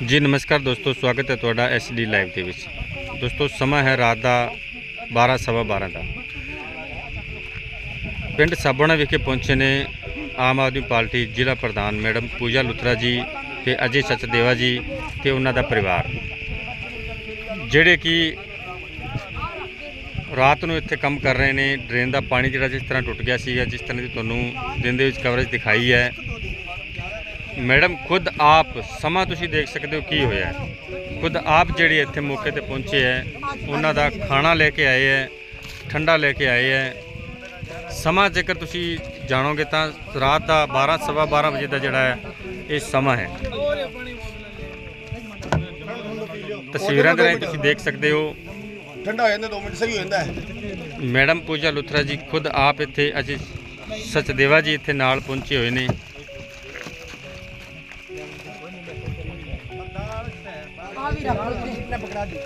ਜੀ ਨਮਸਕਾਰ ਦੋਸਤੋ, ਸਵਾਗਤ ਹੈ ਤੁਹਾਡਾ ਡੀ ਲਾਈਵ ਦੇ ਵਿੱਚ। ਦੋਸਤੋ, ਸਮਾਂ ਹੈ ਰਾਤ ਦਾ 12 ਸਵਾ 12 ਦਾ। ਪਿੰਡ ਸਾਬਣਾ ਵਿਖੇ ਪਹੁੰਚੇ ਨੇ ਆਮ ਆਦਮੀ ਪਾਰਟੀ ਜ਼ਿਲ੍ਹਾ ਪ੍ਰਧਾਨ ਮੈਡਮ ਪੂਜਾ ਲੁਥਰਾ ਜੀ ਤੇ ਅਜੇ ਸਚਦੇਵਾ ਜੀ ਤੇ ਉਹਨਾਂ ਦਾ ਪਰਿਵਾਰ। ਜਿਹੜੇ ਕਿ ਰਾਤ ਨੂੰ ਇੱਥੇ ਕੰਮ ਕਰ ਰਹੇ ਨੇ, ਡਰੇਨ ਦਾ ਪਾਣੀ ਜਿਹੜਾ ਜਿਸ ਤਰ੍ਹਾਂ ਟੁੱਟ ਗਿਆ ਸੀਗਾ, ਜਿਸ ਤਰ੍ਹਾਂ ਦੀ ਤੁਹਾਨੂੰ ਦਿਨ ਦੇ ਵਿੱਚ ਕਵਰੇਜ ਦਿਖਾਈ ਹੈ ਮੈਡਮ ਖੁਦ ਆਪ ਸਮਾਂ ਤੁਸੀਂ ਦੇਖ ਸਕਦੇ ਹੋ ਕੀ ਹੋਇਆ। ਖੁਦ ਆਪ ਜਿਹੜੇ ਇੱਥੇ ਮੌਕੇ ਤੇ ਪਹੁੰਚੇ ਹੈ ਉਹਨਾਂ ਦਾ ਖਾਣਾ ਲੈ ਕੇ ਆਏ ਹੈ ਠੰਡਾ ਲੈ ਕੇ ਆਏ ਹੈ। ਸਮਾਂ ਜੇਕਰ ਤੁਸੀਂ ਜਾਣੋਗੇ ਤਾਂ ਰਾਤ ਦਾ 12 ਸਵਾ 12 ਵਜੇ ਦਾ ਜਿਹੜਾ ਹੈ ਇਹ ਸਮਾਂ ਹੈ। ਤਸਵੀਰਾਂ ਦੇ ਰਾਹੀਂ ਤੁਸੀਂ ਦੇਖ ਸਕਦੇ ਹੋ। ਠੰਡਾ ਹੋ ਜਾਂਦਾ 2 ਮਿੰਟ ਸਹੀ ਹੋ ਜਾਂਦਾ ਹੈ। ਮੈਡਮ ਪੂਜਾ ਲੁਥਰਾ ਜੀ ਖੁਦ ਆਪ ਇੱਥੇ ਅਜੇ ਸਚਦੇਵਾ ਜੀ ਇੱਥੇ ਨਾਲ ਪਹੁੰਚੇ ਹੋਏ ਨੇ। ਆ ਦੀ।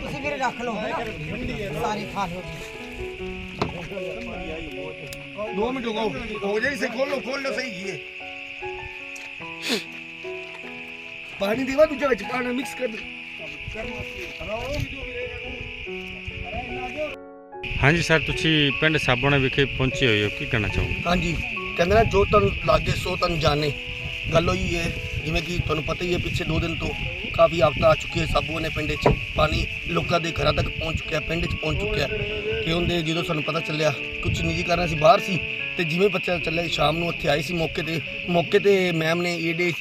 ਤੁਸੀਂ ਵੀਰੇ ਰੱਖ ਲਓ ਹੈ ਸਾਰੇ ਖਾ ਲਓ। 2 ਮਿੰਟ ਹੋ ਗਏ ਹੋ ਜਾਈ ਸੇ ਖੋਲ ਲੋ ਖੋਲ ਲੋ ਸਹੀ ਜੀਏ ਪਾਣੀ ਦੇਵਾ ਦੂਜਾ ਵਿੱਚ ਪਾਣੀ ਮਿਕਸ ਕਰ ਦੇ। ਹਾਂਜੀ ਸਰ ਤੁਸੀਂ ਪਿੰਡ ਸਾਬੋਣਾ ਵਿਖੇ ਪਹੁੰਚੇ ਹੋਏ ਹੋ ਕੀ ਕਹਿਣਾ ਚਾਹੋਗੇ? ਹਾਂਜੀ। ਕਹਿੰਦੇ ਨਾ ਜੋ ਤਨ ਲਾਗੇ ਸੋ ਤਨ ਜਾਣੇ। ਗੱਲ ਹੋਈ ਹੈ, ਜਿਵੇਂ ਕਿ ਤੁਹਾਨੂੰ ਪਤਾ ਹੀ ਹੈ, ਪਿੱਛੇ 2 ਦਿਨ ਤੋਂ ਕਾਫੀ ਆਫਤਾਂ ਆ ਚੁੱਕੀ ਹੈ ਸਾਬੂ ਨੇ ਪਿੰਡ 'ਚ। ਪਾਣੀ ਲੋਕਾਂ ਦੇ ਘਰਾਂ ਤੱਕ ਪਹੁੰਚ ਚੁੱਕਿਆ, ਪਿੰਡ 'ਚ ਪਹੁੰਚ ਚੁੱਕਿਆ। ਤੇ ਉਹਦੇ ਜਦੋਂ ਸਾਨੂੰ ਪਤਾ ਚੱਲਿਆ ਕੁਝ ਨਿੱਜੀ ਕਾਰਨ ਅਸੀਂ ਬਾਹਰ ਸੀ, ਤੇ ਜਿਵੇਂ ਬੱਚਾ ਚੱਲਿਆ, ਸ਼ਾਮ ਨੂੰ ਉੱਥੇ ਆਏ ਸੀ ਮੌਕੇ ਤੇ। ਮੌਕੇ ਤੇ ਮੈਮ ਨੇ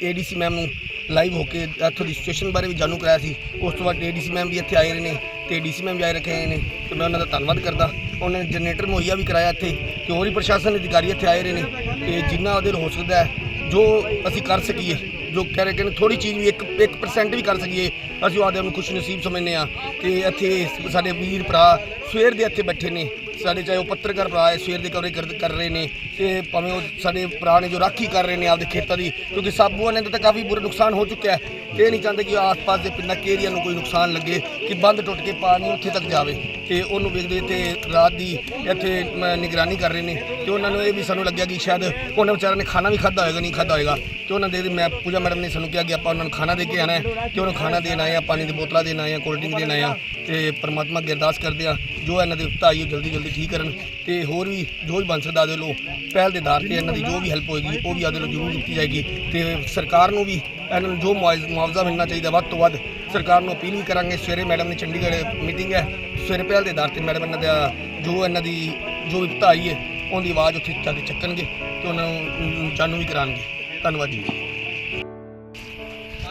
ਏਡੀਸੀ ਮੈਮ ਨੂੰ ਲਾਈਵ ਹੋ ਕੇ ਇੱਥੋਂ ਦੀ ਸਿਚੁਏਸ਼ਨ ਬਾਰੇ ਵੀ ਜਾਣੂ ਕਰਾਇਆ ਸੀ। ਉਸ ਤੋਂ ਬਾਅਦ ਏਡੀਸੀ ਮੈਮ ਵੀ ਇੱਥੇ ਆਏ ਰਹੇ ਨੇ, ਤੇ ਡੀਸੀ ਮੈਮ ਵੀ ਆਏ ਰੱਖੇ ਹੋਏ ਨੇ। ਤੇ ਮੈਂ ਉਹਨਾਂ ਦਾ ਧੰਨਵਾਦ ਕਰਦਾ। ਉਹਨਾਂ ਨੇ ਜਨਰੇਟਰ ਮੁਹੱਈਆ ਵੀ ਕਰਾਇਆ ਇੱਥੇ, ਤੇ ਹੋਰ ਵੀ ਪ੍ਰਸ਼ਾਸਨ ਅਧਿਕਾਰੀ ਇੱਥੇ ਆਏ ਰਹੇ ਨੇ। ਤੇ ਜਿੰਨਾ ਉਹਦੇ ਹੋ ਸਕਦਾ ਹੈ ਜੋ ਅਸੀਂ ਕਰ ਸਕੀਏ। ਜੋ ਕਹਿ ਰਹੇ ਕਿ ਥੋੜੀ ਚੀਜ਼ ਵੀ 1 1% ਵੀ ਕਰ ਸਕੀਏ। ਅਸੀਂ ਉਹਦੇ ਨੂੰ ਖੁਸ਼ ਨਸੀਬ ਸਮਝਨੇ ਆ ਕਿ ਇੱਥੇ ਸਾਡੇ ਵੀਰ ਭਰਾ ਸਵੇਰ ਦੇ ਇੱਥੇ ਬੈਠੇ ਨੇ। ਸਾਡੇ ਚਾਹੇ ਉਹ ਪੱਤਰਕਾਰ ਭਰਾ ਹੈ, ਸਵੇਰ ਦੇ ਕਵਰੇ ਕਰ ਕਰ ਰਹੇ ਨੇ ਤੇ ਭਾਵੇਂ ਉਹ ਸਾਡੇ ਭਰਾ ਨੇ ਜੋ ਰਾਖੀ ਕਰ ਰਹੇ ਨੇ ਆਪਦੇ ਖੇਤਾਂ ਦੀ, ਕਿਉਂਕਿ ਸਾਬੂਆਂ ਨੇ ਤਾਂ ਕਾਫੀ ਬੁਰਾ ਨੁਕਸਾਨ ਹੋ ਚੁੱਕਿਆ ਹੈ। ਇਹ ਨਹੀਂ ਚਾਹੁੰਦੇ ਕਿ ਆਸ-ਪਾਸ ਦੇ ਪਿੰਡਾਂ ਕੇ ਏਰੀਆ ਨੂੰ ਕੋਈ ਨੁਕਸਾਨ ਲੱਗੇ, ਕਿ ਬੰਦ ਟੁੱਟ ਕੇ ਪਾਣੀ ਉੱਥੇ ਤੱਕ ਜਾਵੇ ਤੇ ਉਹਨੂੰ ਵੇਖਦੇ ਇੱਥੇ ਰਾਤ ਦੀ ਇੱਥੇ ਨਿਗਰਾਨੀ ਕਰ ਰਹੇ ਨੇ। ਤੇ ਉਹਨਾਂ ਨੂੰ ਇਹ ਵੀ ਸਾਨੂੰ ਲੱਗਿਆ ਕਿ ਸ਼ਾਇਦ ਉਹਨਾਂ ਵਿਚਾਰਿਆਂ ਨੇ ਖਾਣਾ ਵੀ ਖਾਦਾ ਹੋਏਗਾ, ਨਹੀਂ ਖਾਦਾ ਹੋਏਗਾ। ਤੇ ਉਹਨਾਂ ਦੇ, ਮੈਂ ਪੂਜਾ ਮੈਡਮ ਨੇ ਸਾਨੂੰ ਕਿਹਾ ਕਿ ਆਪਾਂ ਉਹਨਾਂ ਨੂੰ ਖਾਣਾ ਦੇ ਕੇ ਆਣਾ ਹੈ ਤੇ ਉਹਨੂੰ ਖਾਣਾ ਦੇਣ ਆਏ ਆ ਪਾਣੀ ਦੀ ਬੋਤਲਾਂ ਦੇਣ ਆਏ ਆ ਕੋਲਡ ਡਰਿੰਕ ਦੇਣ ਆਏ ਆ ਤੇ ਪਰਮਾਤਮਾ ਅੱਗੇ ਅਰਦਾਸ ਕਰਦੇ ਆ ਜੋ ਇਹਨਾਂ ਦੇ ਭਾਈ ਉਹ ਜਲਦੀ ਜਲਦੀ ਠੀਕ ਕਰਨ ਤੇ ਹੋਰ ਵੀ ਜੋ ਵੀ ਬਣ ਸਕਦਾ ਦੇ ਲੋ ਪਹਿਲ ਦੇ ਆਧਾਰ ਤੇ ਇਹਨਾਂ ਦੀ ਜੋ ਵੀ ਹੈਲਪ ਹੋਏਗੀ ਉਹ ਵੀ ਆਦੇ ਲੋ ਜ਼ਰੂਰ ਦਿੱਤੀ ਜਾਏਗੀ ਤੇ ਸਰਕਾਰ ਨੂੰ ਵੀ ਇਹਨਾਂ ਨੂੰ ਜੋ ਮੁਆਵਜ਼- ਮੁਆਵਜ਼ਾ ਮਿਲਣਾ ਚਾਹੀਦਾ ਵੱਧ ਤੋਂ ਵੱਧ ਸਰਕਾਰ ਨੂੰ ਅਪੀਲ ਵੀ ਕਰਾਂਗੇ। ਸਵੇਰੇ ਮੈਡਮ ਨੇ ਚੰਡੀਗੜ੍ਹ ਮੀਟਿੰਗ ਹੈ ਸਵੇਰੇ ਪਹਿਲ ਦੇ ਆਧਾਰ ਤੇ ਮੈਡਮ ਇਹਨਾਂ ਦਾ ਜੋ ਇਹਨਾਂ ਦੀ ਜੋ ਵਿਪਤਾ ਆਈ ਹੈ ਉਹਦੀ ਆਵਾਜ਼ ਉੱਥੇ ਜਾ ਕੇ ਚੱਕਣਗੇ ਤੇ ਉਹਨਾਂ ਨੂੰ ਅਮ, ਜਾਣੂ ਵੀ ਕਰਾਉਣਗੇ ਧੰਨਵਾਦ ਜੀ।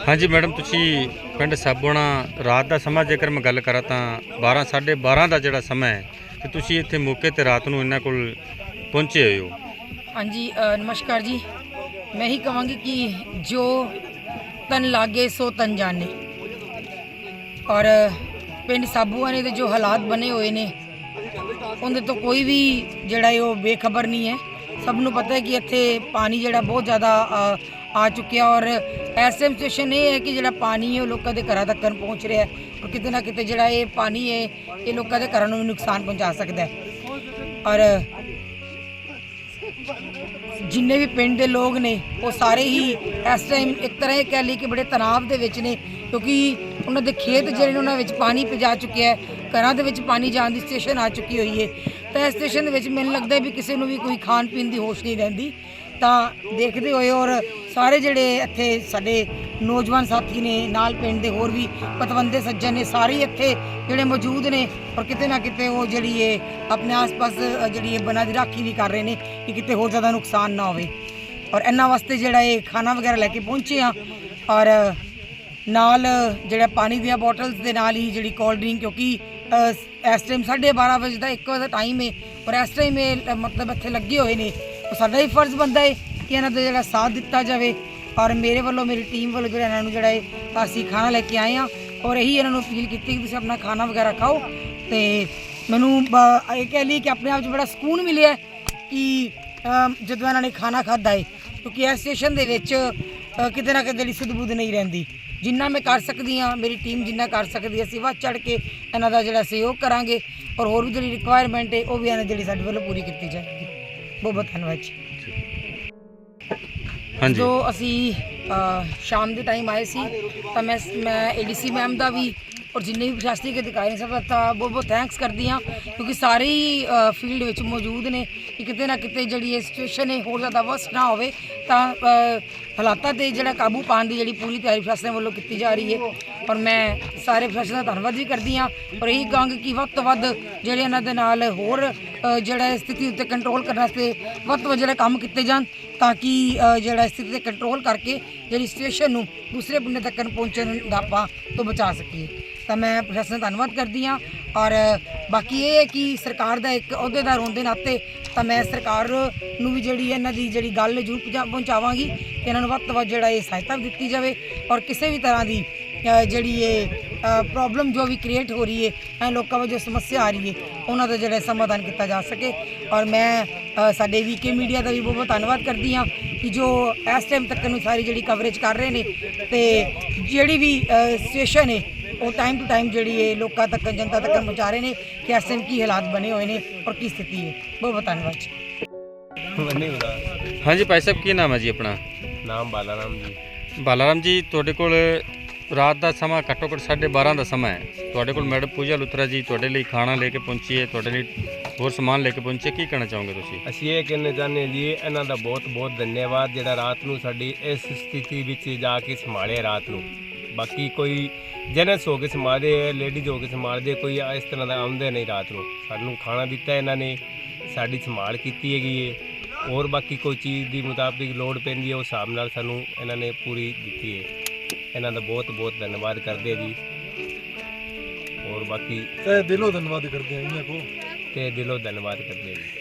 ਹਾਂਜੀ ਮੈਡਮ ਤੁਸੀਂ ਪਿੰਡ ਸਾਬੋਣਾ ਰਾਤ ਦਾ ਸਮਾਂ ਜੇਕਰ ਮੈਂ ਗੱਲ ਕਰਾਂ ਤਾਂ 12 12:30 ਦਾ ਜਿਹੜਾ ਸਮਾਂ ਹੈ ਤੇ ਤੁਸੀਂ ਇੱਥੇ ਮੌਕੇ ਤੇ ਰਾਤ ਨੂੰ ਇਹਨਾਂ ਕੋਲ ਪਹੁੰਚੇ ਹੋਏ ਹੋ। ਹਾਂਜੀ ਅ, ਨਮਸਕਾਰ ਜੀ। ਮੈਂ ਹੀ ਕਹਾਂਗੀ ਕਿ ਜੋ ਤਨ ਲਾਗੇ ਸੋ ਤਨ ਜਾਣੇ। ਔਰ ਪਿੰਡ ਸਾਬੂਆਂ ਨੇ ਦੇ ਜੋ ਹਾਲਾਤ ਬਣੇ ਹੋਏ ਨੇ ਉਹਦੇ ਤੋਂ ਕੋਈ ਵੀ ਜਿਹੜਾ ਹੈ ਉਹ ਬੇਖਬਰ ਨਹੀਂ ਹੈ। ਸਭ ਨੂੰ ਪਤਾ ਹੈ ਕਿ ਇੱਥੇ ਪਾਣੀ ਜਿਹੜਾ ਬਹੁਤ ਜ਼ਿਆਦਾ ਅ, ਆ ਚੁੱਕਿਆ ਔਰ ਐਸਐਮ ਸਟੇਸ਼ਨ ਇਹ ਹੈ ਕਿ ਜਿਹੜਾ ਪਾਣੀ ਹੈ ਉਹ ਲੋਕਾਂ ਦੇ ਘਰਾਂ ਤੱਕ ਪਹੁੰਚ ਰਿਹਾ ਹੈ ਔਰ ਕਿਤੇ ਨਾ ਕਿਤੇ ਜਿਹੜਾ ਇਹ ਪਾਣੀ ਹੈ, ਇਹ ਲੋਕਾਂ ਦੇ ਘਰਾਂ ਨੂੰ ਵੀ ਨੁਕਸਾਨ ਪਹੁੰਚਾ ਸਕਦਾ ਹੈ। ਔਰ ਜਿੰਨੇ ਵੀ ਪਿੰਡ ਦੇ ਲੋਕ ਨੇ, ਉਹ ਸਾਰੇ ਹੀ ਇਸ ਟਾਈਮ ਇੱਕ ਤਰ੍ਹਾਂ ਇਹ ਕਹਿ ਲਈ ਕਿ ਬੜੇ ਤਣਾਅ ਦੇ ਵਿੱਚ ਨੇ, ਕਿਉਂਕਿ ਉਹਨਾਂ ਦੇ ਖੇਤ ਜਿਹੜੇ ਨੇ, ਉਹਨਾਂ ਵਿੱਚ ਪਾਣੀ ਪਜਾ ਚੁੱਕਿਆ ਹੈ, ਘਰਾਂ ਦੇ ਵਿੱਚ ਪਾਣੀ ਜਾਣ ਦੀ ਸਟੇਸ਼ਨ ਆ ਚੁੱਕੀ ਹੋਈ ਹੈ। ਤਾਂ ਇਸ ਸਟੇਸ਼ਨ ਦੇ ਵਿੱਚ ਮੈਨੂੰ ਲੱਗਦਾ ਵੀ ਕਿਸੇ ਨੂੰ ਵੀ ਕੋਈ ਖਾਣ ਪੀਣ ਦੀ ਹੋਸ਼ ਨਹੀਂ ਰਹਿੰਦੀ। ਤਾਂ ਦੇਖਦੇ ਹੋਏ ਔਰ ਸਾਰੇ ਜਿਹੜੇ ਇੱਥੇ ਸਾਡੇ ਨੌਜਵਾਨ ਸਾਥੀ ਨੇ ਨਾਲ ਪਿੰਡ ਦੇ ਹੋਰ ਵੀ ਪਤਵੰਦੇ ਸੱਜਣ ਨੇ ਸਾਰੇ ਹੀ ਇੱਥੇ ਜਿਹੜੇ ਮੌਜੂਦ ਨੇ ਔਰ ਕਿਤੇ ਨਾ ਕਿਤੇ ਉਹ ਜਿਹੜੀ ਇਹ ਆਪਣੇ ਆਸ-ਪਾਸ ਜਿਹੜੀ ਇਹ ਬਣਾ ਦੀ ਰਾਖੀ ਵੀ ਕਰ ਰਹੇ ਨੇ ਕਿ ਕਿਤੇ ਹੋਰ ਜ਼ਿਆਦਾ ਨੁਕਸਾਨ ਨਾ ਹੋਵੇ। ਔਰ ਇਹਨਾਂ ਵਾਸਤੇ ਜਿਹੜਾ ਇਹ ਖਾਣਾ ਵਗੈਰਾ ਲੈ ਕੇ ਪਹੁੰਚੇ ਆ ਔਰ ਨਾਲ ਜਿਹੜਾ ਪਾਣੀ ਦੀਆਂ ਬੋਟਲਸ ਦੇ ਨਾਲ ਹੀ ਜਿਹੜੀ ਕੋਲਡ ਡਰਿੰਕ ਕਿਉਂਕਿ ਇਸ ਟਾਈਮ 12:30 ਵਜੇ ਦਾ 1 ਵਜੇ ਦਾ ਟਾਈਮ ਹੈ ਔਰ ਇਸ ਟਾਈਮ ਇਹ, ਮਤਲਬ ਇੱਥੇ ਲੱਗੇ ਹੋਏ ਨੇ। ਉਹ ਸਾਡਾ ਹੀ ਫਰਜ਼ ਬਣਦਾ ਹੈ ਕਿ ਇਹਨਾਂ ਦਾ ਜਿਹੜਾ ਸਾਥ ਦਿੱਤਾ ਜਾਵੇ। ਔਰ ਮੇਰੇ ਵੱਲੋਂ, ਮੇਰੀ ਟੀਮ ਵੱਲੋਂ ਜਿਹੜਾ ਇਹਨਾਂ ਨੂੰ ਜਿਹੜਾ ਹੈ ਅਸੀਂ ਖਾਣਾ ਲੈ ਕੇ ਆਏ ਆ ਔਰ ਇਹੀ ਇਹਨਾਂ ਨੂੰ ਅਪੀਲ ਕੀਤੀ ਕਿ ਤੁਸੀਂ ਆਪਣਾ ਖਾਣਾ ਵਗੈਰਾ ਖਾਓ। ਤੇ ਮੈਨੂੰ ਬ- ਇਹ ਕਹਿ ਲਈ ਕਿ ਆਪਣੇ ਆਪ 'ਚ ਬੜਾ ਸਕੂਨ ਮਿਲਿਆ ਕਿ ਜਦੋਂ ਇਹਨਾਂ ਨੇ ਖਾਣਾ ਖਾਦਾ ਹੈ ਕਿਉਂਕਿ ਇਸ ਸਟੇਸ਼ਨ ਦੇ ਵਿੱਚ ਕਿਤੇ ਨਾ ਕਿਤੇ ਜਿਹੜੀ ਸੁਧ-ਬੁੱਧ ਨਹੀਂ ਰਹਿੰਦੀ। ਜਿੰਨਾ ਮੈਂ ਕਰ ਸਕਦੀ ਹਾਂ, ਮੇਰੀ ਟੀਮ ਜਿੰਨਾ ਕਰ ਸਕਦੀ ਅਸੀਂ ਵੱਧ ਚੜ ਕੇ ਇਹਨਾਂ ਦਾ ਜਿਹੜਾ ਸਹਿਯੋਗ ਕਰਾਂਗੇ। ਔਰ ਹੋਰ ਵੀ ਜਿਹੜੀ ਰਿਕੁਆਇਰਮੈਂਟ ਹੈ ਉਹ ਵੀ ਇਹਨਾਂ ਜਿਹੜੀ ਸਾਡੇ ਵੱਲੋਂ ਪੂਰੀ ਕੀਤੀ ਜਾਏਗੀ ਬਹੁਤ ਬਹੁਤ ਧੰਨਵਾਦ ਜੀ ਹਾਂਜੀ। ਜਦੋਂ ਅਸੀਂ ਅ, ਸ਼ਾਮ ਦੇ ਟਾਈਮ ਆਏ ਸੀ ਤਾਂ ਮੈਂ ਮੈਂ ਏਡੀਸੀ ਮੈਮ ਦਾ ਵੀ ਔਰ ਜਿੰਨੇ ਵੀ ਪ੍ਰਸ਼ਾਸਨਿਕ ਅਧਿਕਾਰੀ ਨੇ ਸਭ ਦਾ ਤਾਂ ਬਹੁਤ ਬਹੁਤ ਥੈਂਕਸ ਕਰਦੀ ਹਾਂ ਕਿਉਂਕਿ ਸਾਰੇ ਹੀ ਫੀਲਡ ਵਿੱਚ ਮੌਜੂਦ ਨੇ ਕਿ ਕਿਤੇ ਨਾ ਕਿਤੇ ਜਿਹੜੀ ਇਹ ਸਿਚੁਏਸ਼ਨ ਹੈ ਹੋਰ ਜ਼ਿਆਦਾ ਵਰਸ ਨਾ ਹੋਵੇ, ਤਾਂ ਹਾਲਾਤਾਂ ਤੇ ਜਿਹੜਾ ਕਾਬੂ ਪਾਉਣ ਦੀ ਜਿਹੜੀ ਪੂਰੀ ਤਿਆਰੀ ਪ੍ਰਸ਼ਾਸਨ ਵੱਲੋਂ ਕੀਤੀ ਜਾ ਰਹੀ ਹੈ। ਔਰ ਮੈਂ ਸਾਰੇ ਪ੍ਰਸ਼ਾਸਨ ਦਾ ਧੰਨਵਾਦ ਵੀ ਕਰਦੀ ਹਾਂ। ਔਰ ਇਹੀ ਕਹਾਂਗੀ ਕਿ ਵੱਧ ਤੋਂ ਵੱਧ ਜਿਹੜੇ ਇਹਨਾਂ ਦੇ ਨਾਲ ਹੋਰ ਜਿਹੜਾ ਸਥਿਤੀ ਉੱਤੇ ਕੰਟਰੋਲ ਕਰਨ ਵਾਸਤੇ ਵੱਧ ਤੋਂ ਵੱਧ ਜਿਹੜੇ ਕੰਮ ਕੀਤੇ ਜਾਣ, ਤਾਂ ਕਿ ਜਿਹੜਾ ਸਥਿਤੀ ਤੇ ਕੰਟਰੋਲ ਕਰਕੇ ਜਿਹੜੀ ਸਿਚੁਏਸ਼ਨ ਨੂੰ ਦੂਸਰੇ ਬੰਦੇ ਤੱਕ ਪਹੁੰਚਣ ਦਾ ਆਪਾਂ ਤੋਂ ਬਚਾ ਸਕੀਏ। ਤਾਂ ਮੈਂ ਪ੍ਰਸ਼ਾਸਨ ਦਾ ਧੰਨਵਾਦ ਕਰਦੀ ਹਾਂ। ਔਰ ਬਾਕੀ ਇਹ ਹੈ ਕਿ ਸਰਕਾਰ ਦਾ ਇੱਕ ਅਹੁਦੇਦਾਰ ਹੋਣ ਦੇ ਨਾਤੇ ਤਾਂ ਮੈਂ ਸਰਕਾਰ ਨੂੰ ਵੀ ਜਿਹੜੀ ਇਹਨਾਂ ਦੀ ਜਿਹੜੀ ਗੱਲ ਜ਼ਰੂਰ ਪਹੁੰਚਾ- ਪਹੁੰਚਾਵਾਂਗੀ ਕਿ ਇਹਨਾਂ ਨੂੰ ਵੱਧ ਤੋਂ ਵੱਧ ਜਿਹੜਾ ਇਹ ਸਹਾਇਤਾ ਵੀ ਦਿੱਤੀ ਜਾਵੇ ਔਰ ਕਿਸੇ ਵੀ ਤਰ੍ਹਾਂ ਦੀ ਅ, ਜਿਹੜੀ ਇਹ ਪ੍ਰੋਬਲਮ ਜੋ ਵੀ ਕ੍ਰੀਏਟ ਹੋ ਰਹੀ ਹੈ ਐ ਲੋਕਾਂ ਵਿੱਚ ਜੋ ਸਮੱਸਿਆ ਆ ਰਹੀ ਹੈ ਉਹਨਾਂ ਦਾ ਜਿਹੜਾ ਸਮਾਧਾਨ ਕੀਤਾ ਜਾ ਸਕੇ। ਔਰ ਮੈਂ ਅ, ਸਾਡੇ ਵੀਕੇ ਮੀਡੀਆ ਦਾ ਵੀ ਬਹੁਤ ਬਹੁਤ ਧੰਨਵਾਦ ਕਰਦੀ ਹਾਂ ਕਿ ਜੋ ਇਸ ਟਾਈਮ ਤੱਕ ਨੂੰ ਸਾਰੀ ਜਿਹੜੀ ਕਵਰੇਜ ਕਰ ਰਹੇ ਨੇ ਤੇ ਜਿਹੜੀ ਵੀ ਸਿਚੁਏਸ਼ਨ ਹੈ ਉਹ ਟਾਈਮ ਟੂ ਟਾਈਮ ਜਿਹੜੀ ਇਹ ਲੋਕਾਂ ਤੱਕ ਜਨਤਾ ਤੱਕ ਪਹੁੰਚਾ ਰਹੇ ਨੇ ਕਿ ਇਸ ਟਾਈਮ ਕੀ ਹਾਲਾਤ ਬਣੇ ਹੋਏ ਨੇ ਔਰ ਕੀ ਸਥਿਤੀ ਹੈ। ਬਹੁਤ ਬਹੁਤ ਧੰਨਵਾਦ ਜੀ। ਨਹੀਂ ਹੁੰਦਾ ਹਾਂਜੀ ਭਾਈ ਸਾਹਿਬ ਕੀ ਨਾਮ ਹੈ ਜੀ ਆਪਣਾ? ਨਾਮ ਬਾਲਾਰਾਮ ਜੀ। ਬਾਲਾਰਾਮ ਜੀ ਤੁਹਾਡੇ ਕੋਲ ਰਾਤ ਦਾ ਸਮਾਂ ਘੱਟੋ ਘੱਟ 12:30 ਦਾ ਸਮਾਂ ਹੈ। ਤੁਹਾਡੇ ਕੋਲ ਮੈਡਮ ਪੂਜਾ ਲੁਤਰਾ ਜੀ ਤੁਹਾਡੇ ਲਈ ਖਾਣਾ ਲੈ ਕੇ ਪਹੁੰਚੀ ਹੈ ਤੁਹਾਡੇ ਲਈ ਹੋਰ ਸਮਾਨ ਲੈ ਕੇ ਪਹੁੰਚੇ ਕੀ ਕਹਿਣਾ ਚਾਹੋਗੇ ਤੁਸੀਂ? ਅਸੀਂ ਇਹ ਕਹਿਣਾ ਚਾਹੁੰਦੇ ਹਾਂ ਜੀ ਇਹਨਾਂ ਦਾ ਬਹੁਤ ਬਹੁਤ ਧੰਨਵਾਦ ਜਿਹੜਾ ਰਾਤ ਨੂੰ ਸਾਡੀ ਇਸ ਸਥਿਤੀ ਵਿੱਚ ਜਾ ਕੇ ਸੰਭਾਲਿਆ ਰਾਤ ਨੂੰ। ਬਾਕੀ ਕੋਈ ਜੈਨਸ ਹੋ ਕੇ ਸੰਭਾਲਦੇ ਲੇਡੀਜ਼ ਹੋ ਕੇ ਸੰਭਾਲਦੇ ਕੋਈ ਇਸ ਤਰ੍ਹਾਂ ਦਾ ਆਉਂਦੇ ਨਹੀਂ ਰਾਤ ਨੂੰ। ਸਾਨੂੰ ਖਾਣਾ ਦਿੱਤਾ ਇਹਨਾਂ ਨੇ ਸਾਡੀ ਸੰਭਾਲ ਕੀਤੀ ਹੈਗੀ ਹੈ ਹੋਰ ਬਾਕੀ ਕੋਈ ਚੀਜ਼ ਦੀ ਮੁਤਾਬਿਕ ਲੋੜ ਪੈਂਦੀ ਹੈ ਉਸ ਹਿਸਾਬ ਨਾਲ ਸਾਨੂੰ ਇਹਨਾਂ ਨੇ ਪੂਰੀ ਦਿੱਤੀ ਹੈ ਇਹਨਾਂ ਦਾ ਬਹੁਤ ਬਹੁਤ ਧੰਨਵਾਦ ਕਰਦੇ ਜੀ। ਹੋਰ ਬਾਕੀ ਤੇ ਦਿਲੋਂ ਧੰਨਵਾਦ ਕਰਦੇ ਹਾਂ ਇਹਨਾਂ ਕੋ ਤੇ ਦਿਲੋਂ ਧੰਨਵਾਦ ਕਰਦੇ ਜੀ।